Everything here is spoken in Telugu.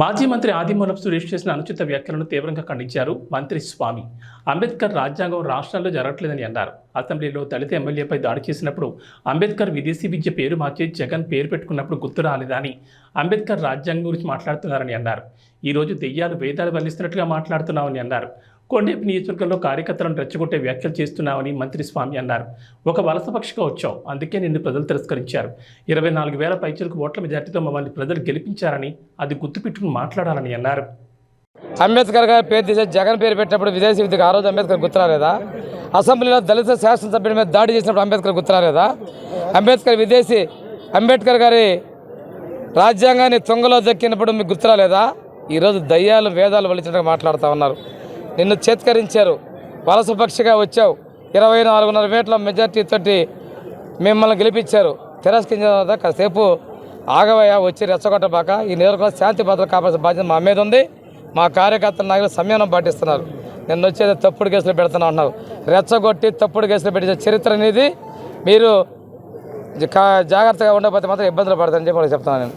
మాజీ మంత్రి ఆదిమూలపు సురేష్ చేసిన అనుచిత వ్యాఖ్యలను తీవ్రంగా ఖండించారు మంత్రి స్వామి. అంబేద్కర్ రాజ్యాంగం రాష్ట్రాల్లో జరగట్లేదని అన్నారు. అసెంబ్లీలో దళిత ఎమ్మెల్యేపై దాడి చేసినప్పుడు అంబేద్కర్ విదేశీ విద్య పేరు మార్చి జగన్ పేరు పెట్టుకున్నప్పుడు గుర్తు రాలేదని అంబేద్కర్ రాజ్యాంగం గురించి మాట్లాడుతున్నారని అన్నారు. ఈరోజు దెయ్యాలు వేదాలు వల్లిస్తున్నట్లుగా మాట్లాడుతున్నామని అన్నారు. కొండేపు నియోజకవర్గంలో కార్యకర్తలను రెచ్చగొట్టే వ్యాఖ్యలు చేస్తున్నామని మంత్రి స్వామి అన్నారు. ఒక వలసపక్షిగా వచ్చావు అందుకే నిన్ను ప్రజలు తిరస్కరించారు. ఇరవై నాలుగు వేల పైచలకు ఓట్ల మెజార్టీతో మమ్మల్ని ప్రజలు గెలిపించారని అది గుర్తుపెట్టుకుని మాట్లాడాలని అన్నారు. అంబేద్కర్ గారి పేరు తీసే జగన్ పేరు పెట్టినప్పుడు విదేశీ విద్యకు ఆ రోజు అంబేద్కర్ గుర్తురాలేదా అసెంబ్లీలో దళిత శాసనసభ్యుల మీద దాడి చేసినప్పుడు అంబేద్కర్ గుర్తురాలేదా అంబేద్కర్ విదేశీ అంబేద్కర్ గారి రాజ్యాంగాన్ని తొంగలో దక్కినప్పుడు మీకు గుర్తురాలేదా? ఈరోజు దయ్యాలు వేదాలు వలిచినట్టుగా మాట్లాడుతూ ఉన్నారు. నిన్ను చేత్కరించారు. వలసపక్షిగా వచ్చావు. ఇరవై నాలుగున్నర వేట్ల మెజార్టీ తోటి మిమ్మల్ని గెలిపించారు. తిరస్కరించిన తర్వాత కాసేపు ఆగవయ్య వచ్చి రెచ్చగొట్టబాక ఈ నియోజకవర్గంలో శాంతి భద్రత కాపాల్సిన బాధ్యత మా మీద ఉంది. మా కార్యకర్తల నాయకులు సంయమనం పాటిస్తున్నారు. నిన్న వచ్చేది తప్పుడు కేసులు పెడుతున్నా ఉన్నారు రెచ్చగొట్టి తప్పుడు కేసులు పెట్టే చరిత్ర అనేది మీరు జా- జాగ్రత్తగా ఉండకపోతే మాత్రం ఇబ్బందులు పడతారని చెప్పి చెప్తున్నాను నేను.